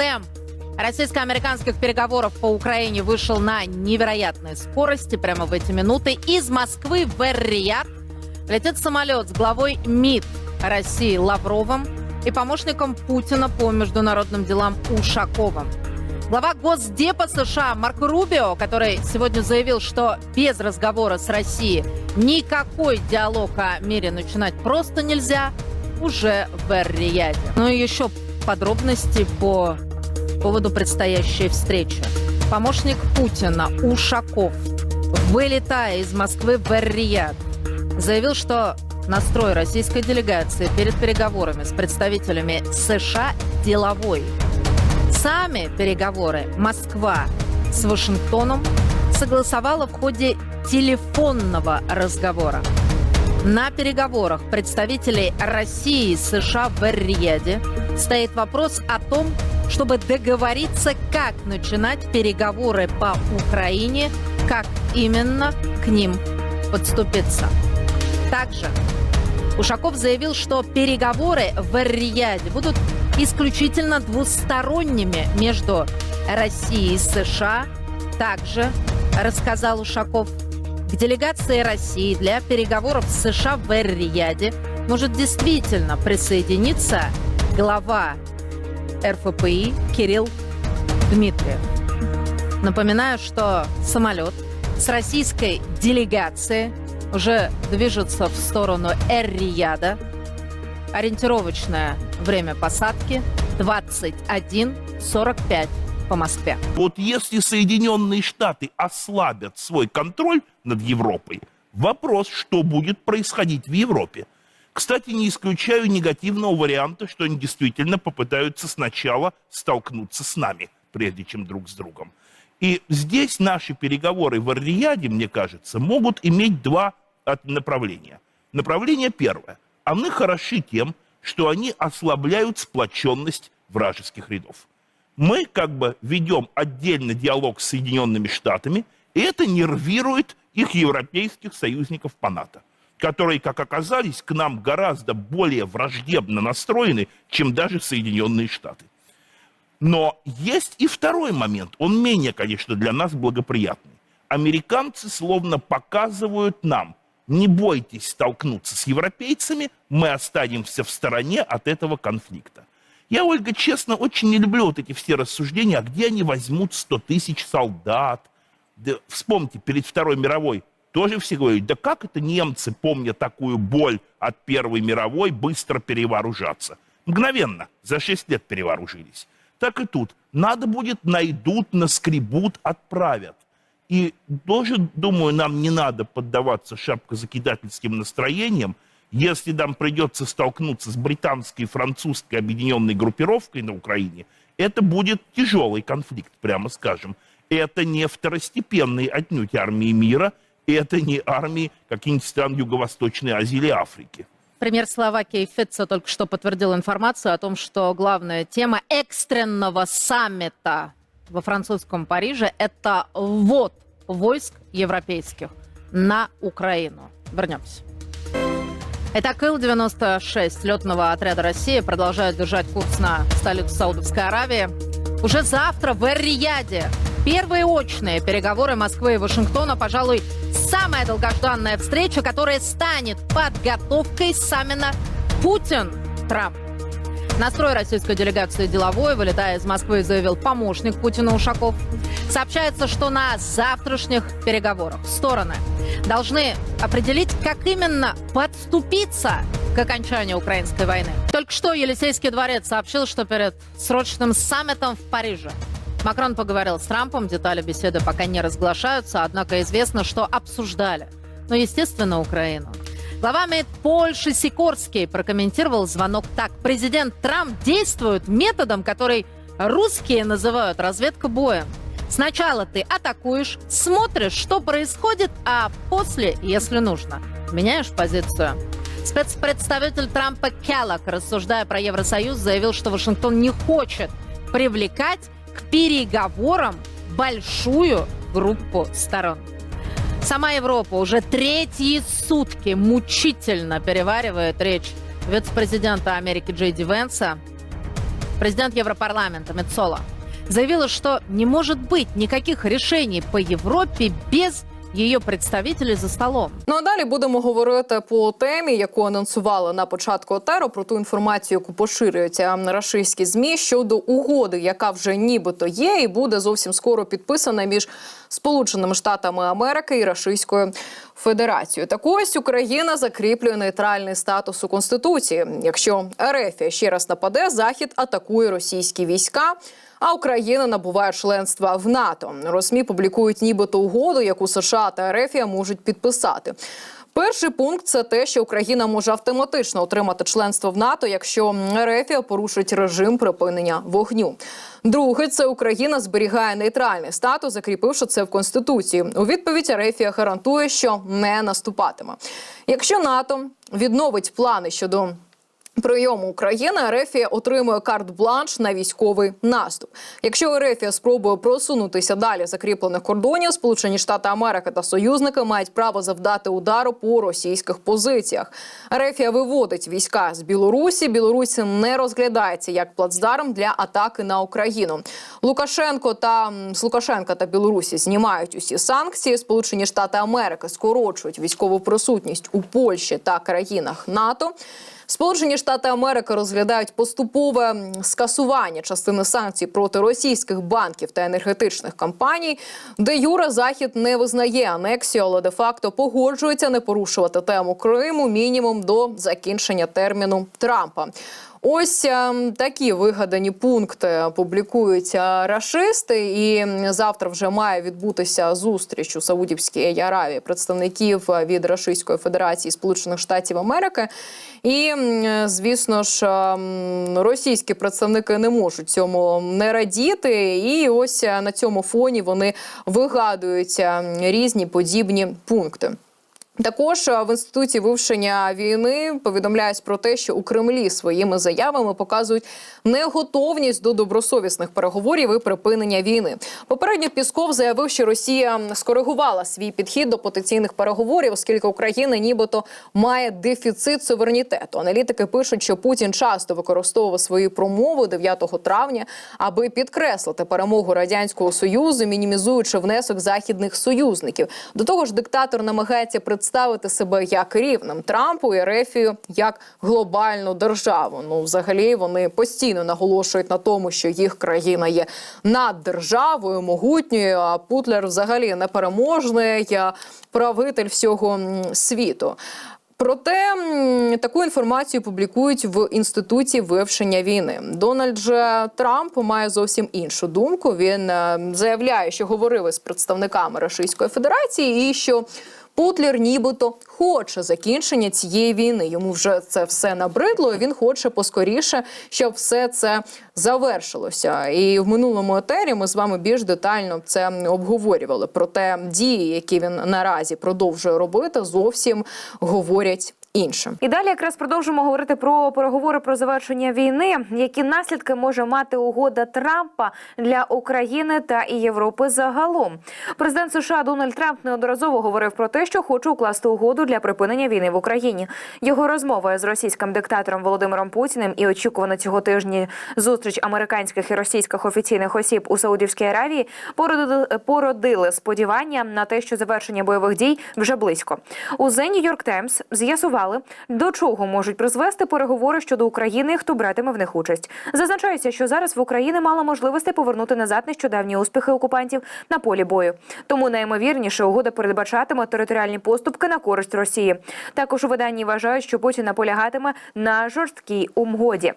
Темп российско-американских переговоров по Украине вышел на невероятной скорости прямо в эти минуты. Из Москвы в Эр-Рияд летит самолет с главой МИД России Лавровым и помощником Путина по международным делам Ушаковым. Глава Госдепа США Марк Рубио, который сегодня заявил, что без разговора с Россией никакой диалог о мире начинать просто нельзя, уже в Эр-Рияде. Ну и еще подробности по поводу предстоящей встречи. Помощник Путина Ушаков, вылетая из Москвы в Эр-Рияд, заявил, что настрой российской делегации перед переговорами с представителями США деловой. Сами переговоры Москва с Вашингтоном согласовала в ходе телефонного разговора. На переговорах представителей России и США в Эр-Рияде стоит вопрос о том, чтобы договориться, как начинать переговоры по Украине, как именно к ним подступиться. Также Ушаков заявил, что переговоры в Эр-Рияде будут исключительно двусторонними между Россией и США. Также, рассказал Ушаков, к делегации России для переговоров с США в Эр-Рияде может действительно присоединиться глава РФПИ Кирилл Дмитриев. Напоминаю, что самолет с российской делегацией уже движется в сторону Эр-Рияда. Ориентировочное время посадки 21.45 по Москве. Вот если Соединенные Штаты ослабят свой контроль над Европой, вопрос, что будет происходить в Европе. Кстати, не исключаю негативного варианта, что они действительно попытаются сначала столкнуться с нами, прежде чем друг с другом. И здесь наши переговоры в Ар-Рияде, мне кажется, могут иметь два направления. Направление первое. Они хороши тем, что они ослабляют сплоченность вражеских рядов. Мы как бы ведем отдельно диалог с Соединенными Штатами, и это нервирует их европейских союзников по НАТО, которые, как оказались, к нам гораздо более враждебно настроены, чем даже Соединенные Штаты. Но есть и второй момент, он менее, конечно, для нас благоприятный. Американцы словно показывают нам, не бойтесь столкнуться с европейцами, мы останемся в стороне от этого конфликта. Я, Ольга, честно, очень не люблю вот эти все рассуждения, а где они возьмут 100 тысяч солдат. Да, вспомните, перед Второй мировой тоже все говорят, да как это немцы, помня такую боль от Первой мировой, быстро перевооружаться? Мгновенно, за 6 лет перевооружились. Так и тут. Надо будет, найдут, наскребут, отправят. И тоже, думаю, нам не надо поддаваться шапкозакидательским настроениям, если нам придется столкнуться с британской и французской объединенной группировкой на Украине, это будет тяжелый конфликт, прямо скажем. Это не второстепенные отнюдь армии мира, это не армии каких-нибудь стран Юго-Восточной Азии или Африки. Премьер Словакии Фитца только что подтвердил информацию о том, что главная тема экстренного саммита во французском Париже – это ввод войск европейских на Украину. Вернемся. Итак, Ил-96 летного отряда России продолжает держать курс на столицу Саудовской Аравии. Уже завтра в Эр-Рияде первые очные переговоры Москвы и Вашингтона, пожалуй, самая долгожданная встреча, которая станет подготовкой саммина Путин-Трамп. Настрой российской делегации деловой, вылетая из Москвы, заявил помощник Путина Ушаков. Сообщается, что на завтрашних переговорах стороны должны определить, как именно подступиться к окончанию украинской войны. Только что Елисейский дворец сообщил, что перед срочным саммитом в Париже Макрон поговорил с Трампом, детали беседы пока не разглашаются, однако известно, что обсуждали. Но, естественно, Украину. Глава МИД Польши Сикорский прокомментировал звонок так. Президент Трамп действует методом, который русские называют разведка боем. Сначала ты атакуешь, смотришь, что происходит, а после, если нужно, меняешь позицию. Спецпредставитель Трампа Келлок, рассуждая про Евросоюз, заявил, что Вашингтон не хочет привлекать к переговорам большую группу сторон. Сама Европа уже третьи сутки мучительно переваривает речь вице-президента Америки Джей Ди Венса. президент Европарламента Мецола, заявила, что не может быть никаких решений по Европе без ее представителі за столом. Ну а далі будемо говорити по темі, яку анонсували на початку ОТЕРО, про ту інформацію, яку поширюються на рашистські змі щодо угоди, яка вже нібито є, і буде зовсім скоро підписана між Сполученими Штатами Америки і Рашистською Федерацією. Так ось Україна закріплює нейтральний статус у конституції. Якщо РФ ще раз нападе, захід атакує російські війська. А Україна набуває членства в НАТО. Росмі публікують нібито угоду, яку США та РФ можуть підписати. Перший пункт це те, що Україна може автоматично отримати членство в НАТО, якщо РФ порушить режим припинення вогню. Друге, це Україна зберігає нейтральний статус, закріпивши це в конституції. У відповідь Ерефія гарантує, що не наступатиме. Якщо НАТО відновить плани щодо прийому України Ерефія отримує карт-бланш на військовий наступ. Якщо Ерефія спробує просунутися далі закріплених кордонів, Сполучені Штати Америки та союзники мають право завдати удару по російських позиціях. Ерефія виводить війська з Білорусі. Білорусь не розглядається як плацдарм для атаки на Україну. Лукашенко та з Лукашенка та Білорусі знімають усі санкції. Сполучені Штати Америки скорочують військову присутність у Польщі та країнах НАТО. Сполучені Штати Америки розглядають поступове скасування частини санкцій проти російських банків та енергетичних компаній, де Юра Захід не визнає анексію, але де-факто погоджується не порушувати тему Криму мінімум до закінчення терміну Трампа. Ось ем, такі вигадані пункти публікують рашисти, і завтра вже має відбутися зустріч у Саудівській Аравії представників е, від Рашистської Федерації Сполучених Штатів Америки. І звісно ж, ем, російські представники не можуть цьому не радіти. І ось е, на цьому фоні вони вигадують е, різні подібні пункти. Також е, в інституті вивчення війни повідомляють про те, що у Кремлі своїми заявами показують неготовність до добросовісних переговорів і припинення війни. Попередньо Пісков заявив, що Росія скоригувала свій підхід до потенційних переговорів, оскільки Україна нібито має дефіцит суверенітету. Аналітики пишуть, що Путін часто використовував свої промови 9 травня, аби підкреслити перемогу радянського союзу, мінімізуючи внесок західних союзників. До того ж, диктатор намагається представити себе як рівним Трампу і Рефію як глобальну державу. Ну, взагалі, вони постійно наголошують на тому, що їх країна є наддержавою, могутньою. А Путлер взагалі непереможний а правитель всього світу. Проте таку інформацію публікують в інституті вивчення війни. Дональд же Трамп має зовсім іншу думку. Він е, заявляє, що говорив із представниками Російської Федерації, і що Путлер нібито хоче закінчення цієї війни. Йому вже це все набридло. і Він хоче поскоріше, щоб все це завершилося. І в минулому етері ми з вами більш детально це обговорювали. Проте дії, які він наразі продовжує робити, зовсім говорять інше. І далі якраз продовжимо говорити про переговори про завершення війни. Які наслідки може мати угода Трампа для України та і Європи загалом? Президент США Дональд Трамп неодноразово говорив про те, що хоче укласти угоду для припинення війни в Україні. Його розмова з російським диктатором Володимиром Путіним і очікувана цього тижні зустріч американських і російських офіційних осіб у Саудівській Аравії породили, сподівання на те, що завершення бойових дій вже близько. У The New York Times з'ясували, до чого можуть призвести переговори щодо України хто братиме в них участь. Зазначається, що зараз в Україні мало можливостей повернути назад нещодавні успіхи окупантів на полі бою. Тому найімовірніше угода передбачатиме територіальні поступки на користь Росії. Також у виданні вважають, що Путін наполягатиме на жорсткій угоді.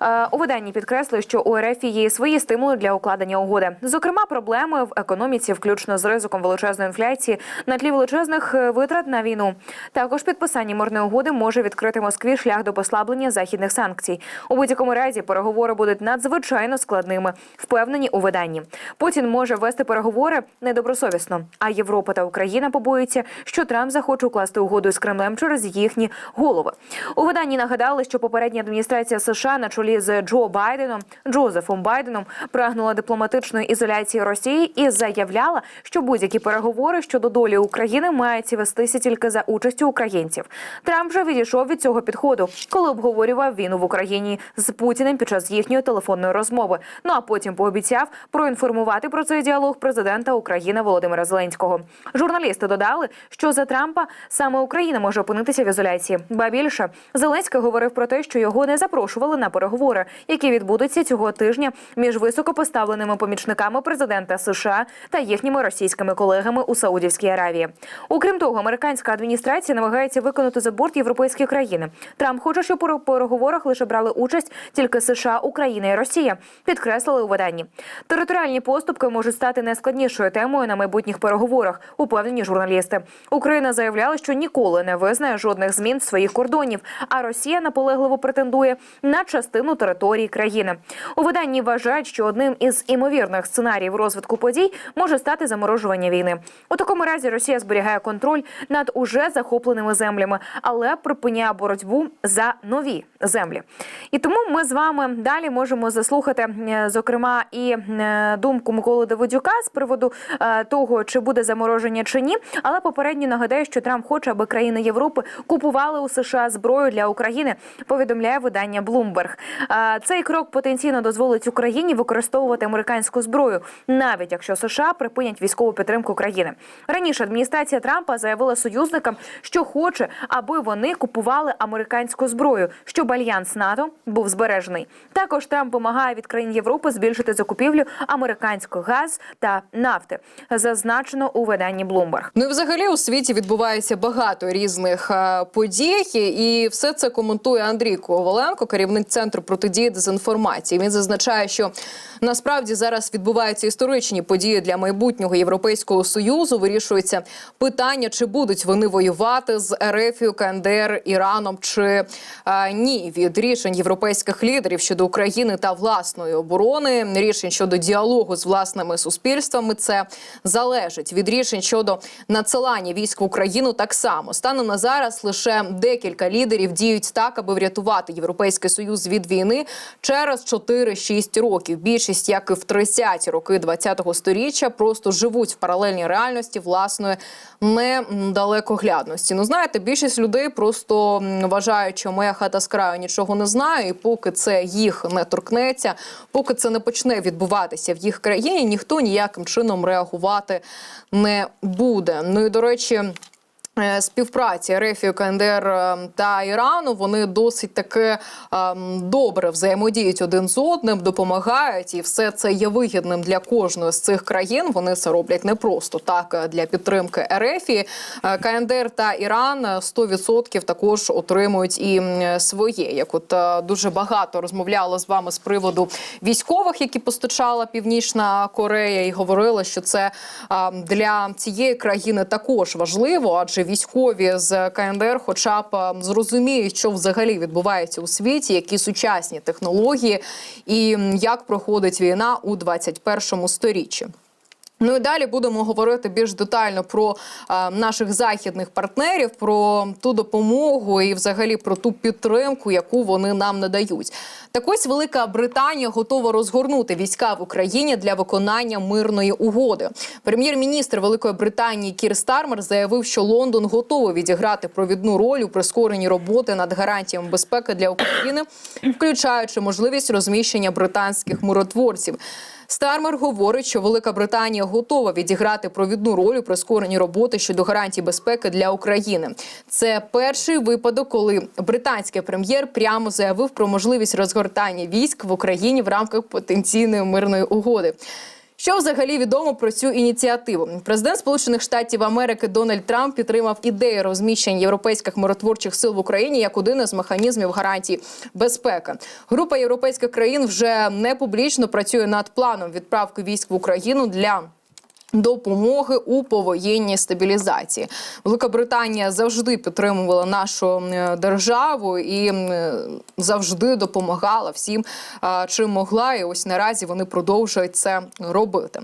Е, у виданні підкреслили, що у РФ є свої стимули для укладення угоди. Зокрема, проблеми в економіці, включно з ризиком величезної інфляції, на тлі величезних е, витрат на війну. Також підписання мирної угоди може відкрити Москві шлях до послаблення західних санкцій. У будь-якому разі переговори будуть надзвичайно складними, впевнені у виданні. Путін може вести переговори недобросовісно. А Європа та Україна побоюються, що Трамп захоче укласти угоду з Кремлем через їхні голови. У виданні нагадали, що попередня адміністрація США на чолі з Джо Байденом, Джозефом Байденом, прагнула дипломатичної ізоляції Росії і заявляла, що будь-які переговори щодо долі України мають вестися тільки за участю українців. Трамп вже відійшов від цього підходу, коли обговорював війну в Україні з Путіним під час їхньої телефонної розмови. Ну а потім пообіцяв проінформувати про цей діалог президента України Володимира Зеленського. Журналісти додали, що за Трампа саме Україна може опинитися в ізоляції. Ба більше Зеленський говорив про те, що його не запрошували на переговори, які відбудуться цього тижня між високопоставленими помічниками президента США та їхніми російськими колегами у Саудівській Аравії. Окрім того, американська адміністрація намагається виконати за борт європейські країни. Трамп хоче, щоб у переговорах лише брали участь тільки США, Україна і Росія. Підкреслили у виданні. Територіальні поступки можуть стати найскладнішою темою на майбутніх переговорах. Упевнені журналісти. Україна заявляла, що ніколи не визнає жодних змін своїх кордонів. А Росія наполегливо претендує на частину території країни. У виданні вважають, що одним із імовірних сценаріїв розвитку подій може стати заморожування війни. У такому разі Росія зберігає контроль над уже захопленими землями, але припиняє боротьбу за нові землі. І тому ми з вами далі можемо заслухати, е, зокрема, і е, думку Миколи Давидюка з приводу е, того, чи буде замороження чи ні. Але попередньо нагадаю, що Трамп хоче, аби країни Європи купували у США зброю для України. Повідомляє видання Bloomberg. Цей крок потенційно дозволить Україні використовувати американську зброю, навіть якщо США припинять військову підтримку країни. Раніше адміністрація Трампа заявила союзникам, що хоче, аби вони купували американську зброю, щоб альянс НАТО був збережений. Також Трамп вимагає від країн Європи збільшити закупівлю американського газ та нафти. Зазначено у виданні Bloomberg. Ну і взагалі у світі відбувається багато різних е, подій, і все це коментує Андрій Коваленко, керівник центру протидії дезінформації. Він зазначає, що насправді зараз відбуваються історичні події для майбутнього європейського союзу. Вирішується питання, чи будуть вони воювати з РФ, КНДР, Іраном чи е, ні. Від рішень європейських лідерів щодо України та власної оборони, рішень щодо діалогу з власними суспільствами. Це залежить від рішень щодо надсилання військ в Україну. Так само станом на зараз лише декілька лідерів діють так, аби врятувати європейський союз від війни через 4-6 років. Більшість, як і в 30-ті роки 20-го сторіччя, просто живуть в паралельній реальності власної недалекоглядності. Ну знаєте, більшість людей просто м, вважають, що моя хата з краю нічого не знає, і поки це їх не торкнеться, поки це не почне відбуватися в їх країні, ніхто ніяким чином реагувати не буде. Ну і до речі. Е, Співпраці РФ, КНДР е, та Ірану вони досить таки е, добре взаємодіють один з одним, допомагають, і все це є вигідним для кожної з цих країн. Вони це роблять не просто так для підтримки РФ. КНДР та Іран е, 100% також отримують і своє. Як от дуже багато розмовляла з вами з приводу військових, які постачала Північна Корея, і говорила, що це для цієї країни також важливо, адже військові з КНДР, хоча б зрозуміють, що взагалі відбувається у світі, які сучасні технології, і як проходить війна у 21 сторіччі. Ну і далі будемо говорити більш детально про е, наших західних партнерів, про ту допомогу і взагалі про ту підтримку, яку вони нам надають. Так ось Велика Британія готова розгорнути війська в Україні для виконання мирної угоди. Прем'єр-міністр Великої Британії Кір Стармер заявив, що Лондон готовий відіграти провідну роль у прискоренні роботи над гарантіями безпеки для України, включаючи можливість розміщення британських миротворців. Стармер говорить, що Велика Британія готова відіграти провідну роль у прискоренні роботи щодо гарантій безпеки для України. Це перший випадок, коли британський прем'єр прямо заявив про можливість розгортання військ в Україні в рамках потенційної мирної угоди. Що взагалі відомо про цю ініціативу? Президент Сполучених Штатів Америки Дональд Трамп підтримав ідею розміщення європейських миротворчих сил в Україні як один із механізмів гарантії безпеки. Група європейських країн вже не публічно працює над планом відправки військ в Україну для. Допомоги у повоєнній стабілізації Велика Британія завжди підтримувала нашу державу і завжди допомагала всім, чим могла. І ось наразі вони продовжують це робити.